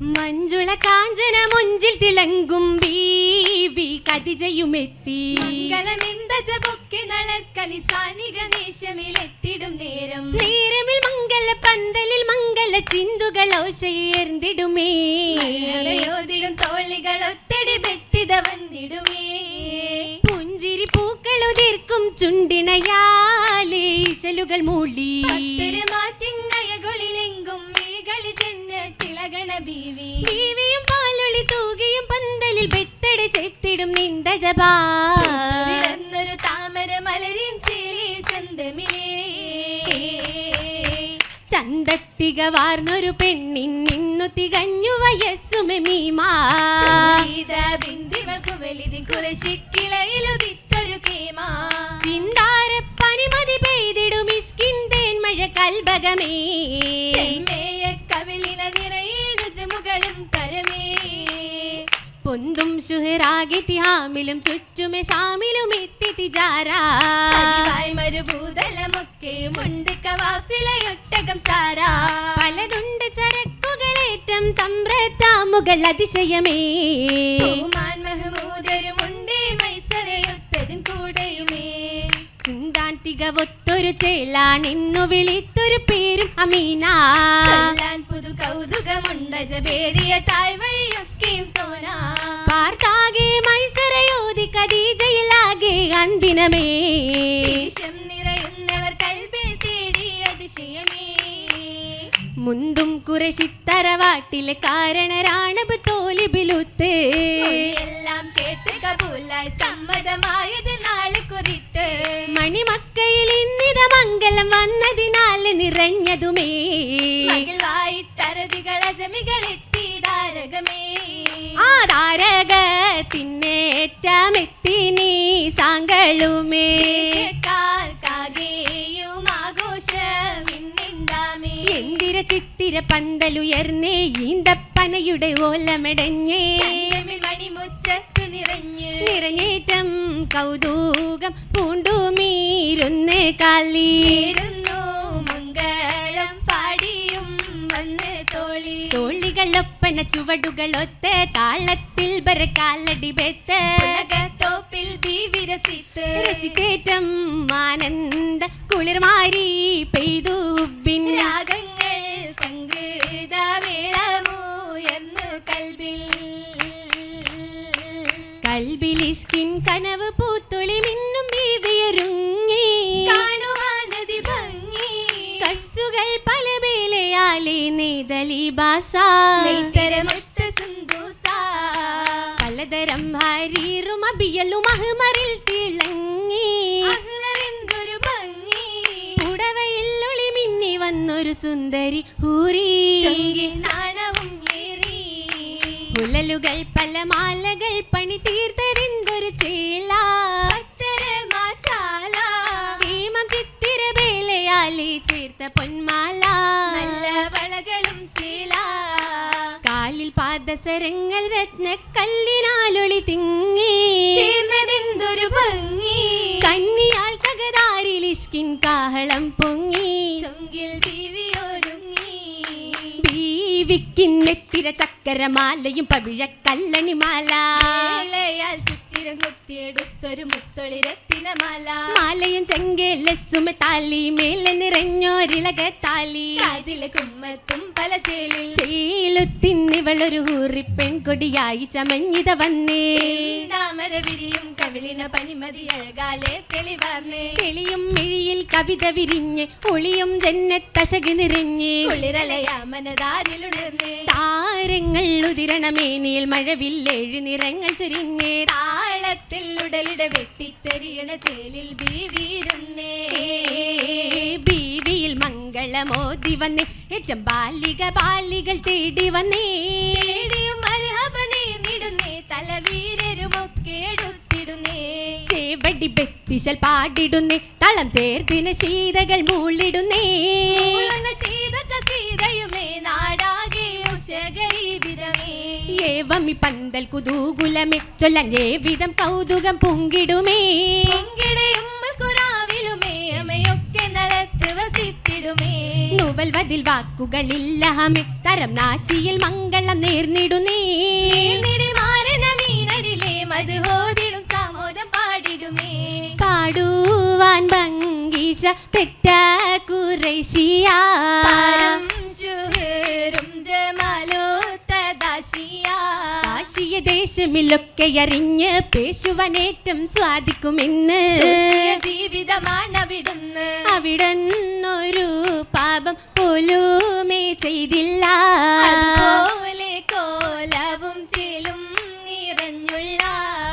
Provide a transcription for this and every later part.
മഞ്ജുള കാഞ്ചന മുഞ്ചിൽ തിളങ്കും ബീവി കതിജയുമെത്തി മംഗളമെന്തജ പൊക്കി നളക്കനി സാനിക നേശമിലെത്തിടും നേരം. നേരമിൽ മംഗല പന്തലിൽ മംഗല ചിന്തുകൾ ഓശയേർന്നിടുമേ യോതിലും തോളികൾ ഒത്തടി ബെത്തിത വന്നിടുമേ. പുഞ്ചിരി പൂക്കളുതിർക്കും ചുണ്ടിണയാലേ ഈശലുകൾ മൂളി. മാറ്റിങ്ങയകളിലെങ്കും ബീവി. ബീവിയും പാലൊളി തൂകിയും പന്തലിൽ ബെത്തട ചെത്തിടും നിന്ദജപാ. വിടന്നൊരു താമര മലരിയും ചേലി ചന്തമിലേ. ചന്തത്തിക വാർന്നൊരു പെണ്ണിൻ നിന്നു തികഞ്ഞു വയസ്സുമെ മീമാ. ബിന്ദിവൾക്കു വലുതി കുറശിക്കിളയിലുദിത്തൊരു കേമാ ചിന്താര പനിമതി പെയ്തിടും ഇഷ്കിൻ തേൻ മഴ കൽബകമേ പൊന്തും ശുഹറാകി തിഹാമിലും ചുറ്റുമെ ഷാമിലും എത്തി തിജാരാ. പതിവായി മരുഭൂതലമൊക്കെ മുണ്ട് കവാഫിലയൊട്ടകം സാരാ. പലതുണ്ട് ചരക്കുകളേറ്റം തമ്പ്രത്താമുകൾ അതിശയമേ. ഒത്തൊരു ചേലാൻ ഇന്നു കൂടെയുമേ. ചുന്താൻ തികവൊത്തൊരു ചേലാണെന്നു വിളിത്തൊരു പേരും അമീന. ചൊല്ലാൻ പുതു കൗതുകമുണ്ടജബേറിയ തായ് വഴിയൊക്കെയും തോന്നാ പാർത്താകെ മൈസരയോതി കദീജയിലാകെ അന്തിനമേ. ദേഷ്യം നിറയുന്നവർ കൽബിൽ തേടി അതിശയമേ. മുന്തും കുറശിത്തറവാട്ടിലെ കാരണരാണബ് തോലിബിലുത്ത്. എല്ലാം കേട്ട് കബൂലായി സമ്മതമായത് നാളെ കുറിത്ത്. മണിമക്കയിൽ ഇന്നിത മംഗലം വന്നതിനാൽ നിറഞ്ഞതുമേ. എത്തി താരകമേ ആ താരകത്തിനേറ്റമെത്തി നീ സാങ്കളുമേ. എന്തിര ചിത്തിര പന്തലുയർന്നേ ഈന്തപ്പനയുടെ ഓലമടഞ്ഞേ. മണിമുറ്റത്ത് നിറഞ്ഞു നിറഞ്ഞേറ്റം കൗതുകം പൂണ്ടുമീരുന്ന് കാലി. ചേരുന്നു മംഗളം പാടിയും വന്ന് തോളി. തോളികളൊപ്പന ചുവടുകളൊത്ത് താളത്തിൽ ബരക്കാലടി ബെത്ത് തോപ്പിൽ ബീവിരസിത്ത് രസിക്കേറ്റം ആനന്ദ കുളിർമാരി പെയ്തു ബിൻ സംഗീത കൽബിൽ. കൽബിലിഷ്കിൻ കനവ് പൂത്തൊളി മിന്നും ബീവിയൊരുങ്ങി കാണുവാനതി ഭംഗി. കസ്സുകൾ പല വേലയാലെ നേതലി ബാസ. നെയ്ത്തരമൊത്ത സുന്ദൂസാ. പലതരം ഹരീറും അബിയലും അഹ്മറിൽ തിളങ്ങി. അഹ്ലരെന്തൊരു ഭംഗി. പുടവയിൽ വന്നൊരു സുന്ദരി ഹൂരി. നാണവും പുലലുകൾ പല മാലകൾ പണി തീർത്തരിന്തൊരു ചേല. ഭീമം ചിത്തിര വേലയാലെ ചേർത്ത പൊന്മാല. നല്ല വളകളും ചേല. കാലിൽ പാദസരങ്ങൾ രത്നക്കല്ലിനാലൊളി തിങ്ങി. ചേർന്നതെന്തൊരു ഭംഗി. കന്നിയാൾ തകരാറിൽ ഇഷ്കിൻ കാഹളം പൊങ്ങി. ചൊങ്കിൽ ദിവ്യൊരുങ്ങി முறுக்கின் நெத்திர சக்கர மாலையும் பவிழ கல்லணி மாலா. കൊത്തിയെടുത്തൊരു മുത്തൊളിരത്തിന മാല. മാലയും ചെങ്കേലസുമ താലി മേലെ നിറഞ്ഞോരിളക താലി. അതിലെ കുമ്മത്തും പല ചേലിൽ. ചേലുത്തിന്നിവളൊരു ഊറി പെൺകൊടിയായി ചമഞ്ഞിത വന്നേ. താമര വിരിയും കവിളിന പനിമതി അഴകാലെ തെളിവാർന്നേ. തെളിയും മിഴിയിൽ കവിത വിരിഞ്ഞ് ഒളിയും ജന്നത്തശകി നിറഞ്ഞ്. കുളിരലയാമനതാരിലുണർന്നേ താരങ്ങൾ ഉതിരണമേനിയിൽ മഴവില്ലേഴ് നിറങ്ങൾ ചൊരിഞ്ഞേ. താളത്തിൽ ഉടലിട വെട്ടിത്തെറിയണ ചേലിൽ ബീവിരുന്നേ ബീവിയിൽ മംഗളമോതി വന്നേ. ഏറ്റം ബാലിക ബാലികൾ തേടി വന്നേ. തേടിയും മരഹബ നീർന്നിടുന്നേ തലവീരരുമൊക്കെ എടുത്തിടുന്നേ. ചേവടി ബെത്തിശൽ പാടിടുന്നേ. തളം ചേർത്തിന് ശീതകൾ മൂളിടുന്നേ. ഏവമി പന്തൽ കുതൂകുലമേ. ചൊല്ലഞ്ഞേ വിധം കൗതുകം പൊങ്കിടുമേ. നുവൽ വതിൽ വാക്കുകളില്ല ഹമേ തരം നാച്ചിയിൽ മംഗളം നേർന്നിടുന്നേ. മധുഹോതിലും സമോദം പാടിടുമേ. പാടുവാൻ ഭംഗീശ പെറ്റ കുറേശിയ. കാശിയ ദേശമിലൊക്കെ അറിഞ്ഞ് പേശുവനേറ്റം സ്വാധിക്കുമെന്ന്. ജീവിതമാണ് അവിടുന്ന്. അവിടുന്നൊരു പാപം പോലുമേ ചെയ്തില്ല. കോലവും ചേലും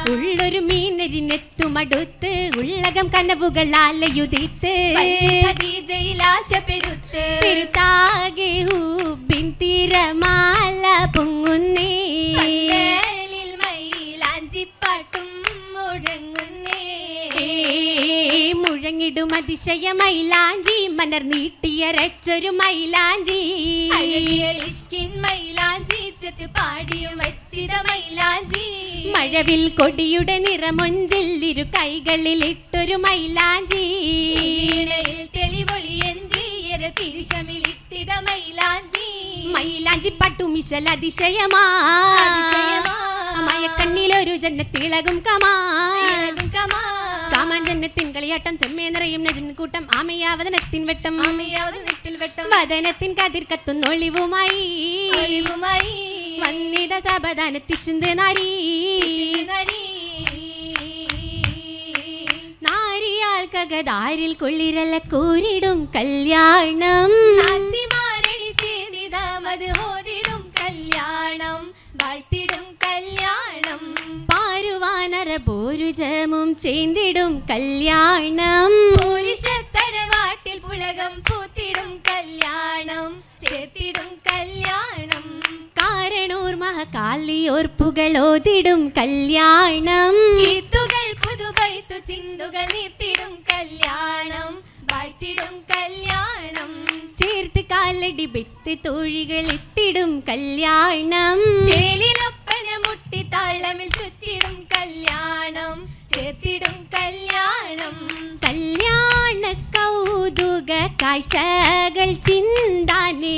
ഉള്ളൊരു മീനരിനെത്തുമടുത്ത് ഉള്ളകം കനവുകൾ ആലയുദിത്ത് പെരുത്താകെ ഹൂബിൻ തിരമാല പൊങ്ങുന്നേ. മയിലാഞ്ചിപ്പാട്ടും മുഴങ്ങുന്നേ. മുഴങ്ങിടും അതിശയ മൈലാഞ്ചി മലർ നീട്ടിയരച്ചൊരു മൈലാഞ്ചി. മൈലാഞ്ചി ചെത്ത് പാടിയും വച്ചിത മൈലാഞ്ചി. മഴവിൽ കൊടിയുടെ നിറമൊഞ്ചിൽ ഇരു കൈകളിൽ ഇട്ടൊരു മൈലാഞ്ചി. തെളിവൊളിയഞ്ചിയര മൈലാഞ്ചി. മൈലാഞ്ചി പട്ടുമിശൽ അതിശയമാ. മയക്കണ്ണിലൊരു ജന്നത്തിളകും കമാ. കമാ. കളിയാട്ടം ചെമ്മേ നിറയും നജം കൂട്ടം ആമയാവതനത്തിൻ വെട്ടം. ആമയാവതനത്തിൽ വെട്ടം. വതനത്തിൻ കതിർ കത്തുന്നൊളിവുമായി ഒളിവുമായി. വന്നിത സബദാനത്തിശുന്ത് നാരി. നരി. നാരിയാൽ കകതാരിൽ കൊള്ളിരല കൂരിടും കല്യാണം. മധുഹോതിടും കല്യാണം. വാഴ്ത്തിടും കല്യാണം. പാരുവാനര പോരുജമും ചേന്തിടും കല്യാണം. പുരുഷത്തരവാട്ടിൽ പുളകം പൂത്തിടും കല്യാണം. ചേർത്തിടും കല്യാണം. കാരണൂർ മഹകാലിയോർപ്പുകളോതിടും കല്യാണം. കീത്തുകൾ പുതുപൈത്തു ചിന്തുകൾ നീർത്തിടും കല്യാണം. വാഴ്ത്തിടും കല്യാണം. ചേർത്ത് കാലടി ബിത്ത് തോഴികൾ എത്തിടും കല്യാണം. ചേലിലൊപ്പന മുട്ടി താളമിൽ ചുറ്റിടും കല്യാണം. ചേർത്തിടും കല്യാണം. കല്യാണ കൗതുക കാഴ്ചകൾ ചിന്താനേ.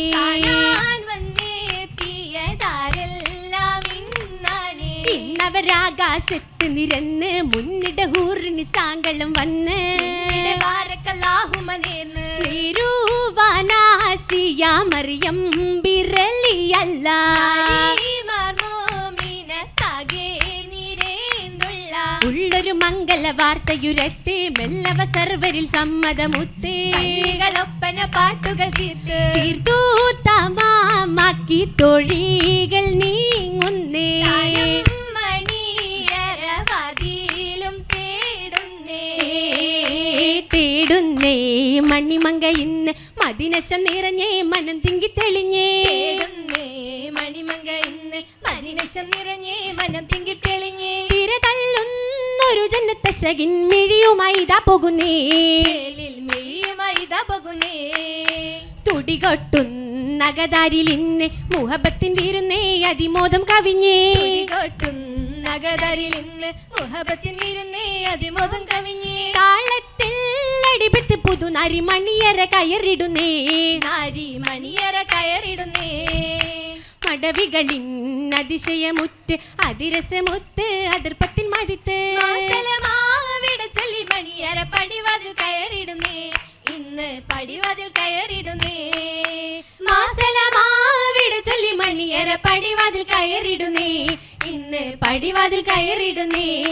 ഇന്നവരാകാശത്ത് നിരന്ന് മുന്നിട ഹൂറിന് സാങ്കളം വന്ന് നേരുവാനാസിയ മറിയം ബിരലിയല്ല ഉള്ളൊരു മംഗല വാർത്തയുരത്തെ മെല്ലവ സർവരിൽ സമ്മതമുത്തേകളൊപ്പന പാട്ടുകൾ തീർത്ത് തീർത്തു തമാമാക്കി തൊഴികൾ നീങ്ങുന്നേ. തേടുന്നേ മണിമങ്ക ഇന്ന് മദിനശം നിറഞ്ഞേ മനം തിങ്കി തെളിഞ്ഞേ. മണിമങ്ക ഇന്ന് മദിനശം നിറഞ്ഞേ മനം തിങ്കി തെളിഞ്ഞേ. തിര തല്ലുന്നൊരു ജന്നത്തശകിൻ മിഴിയുമായി ഇതാ പോകുന്നേ. മിഴിയുമായി ഇതാ പോകുന്നേ. തുടികൊട്ടുന്നകതാരിൽ ഇന്ന് മുഹബത്തിൻ വീരുന്നേ അതിമോദം കവിഞ്ഞേ. കൊട്ടും നഗതരിൽ ഇന്ന് മുഹബത്തിൻ ഇരുന്നേ അതിമോദം കവിഞ്ഞേ. താളത്തിൽ അടിപെത്ത് പുതുനാരി മണിയറ കയറിടുന്നേ. നാരി മണിയറ കയറിടുന്നേ. മടവികളിൻ അതിശയമുറ്റ് അതിരസമുത്ത് അതിർപ്പത്തിൽ മതിത്ത്. മണിയറ പടിവാതിൽ കയറിടുന്നേ. ഇന്ന് പടിവാതിൽ കയറിടുന്നേ. മാസലമാവിട ചൊല്ലി മണിയറ പടിവാതിൽ കയറിടുന്നേ. ഇന്ന് പടിവാതിൽ കയറിടുന്നേ.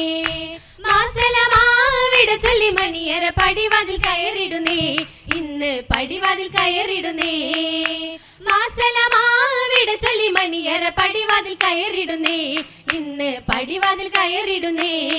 മാസലമാവിട ചൊല്ലി മണിയറ പടിവാതിൽ കയറിടുന്നേ. ഇന്ന് പടിവാതിൽ കയറിടുന്നേ. മാസലമാവിട ചൊല്ലി മണിയറ പടിവാതിൽ കയറിടുന്നേ. ഇന്ന് പടിവാതിൽ കയറിടുന്നേ.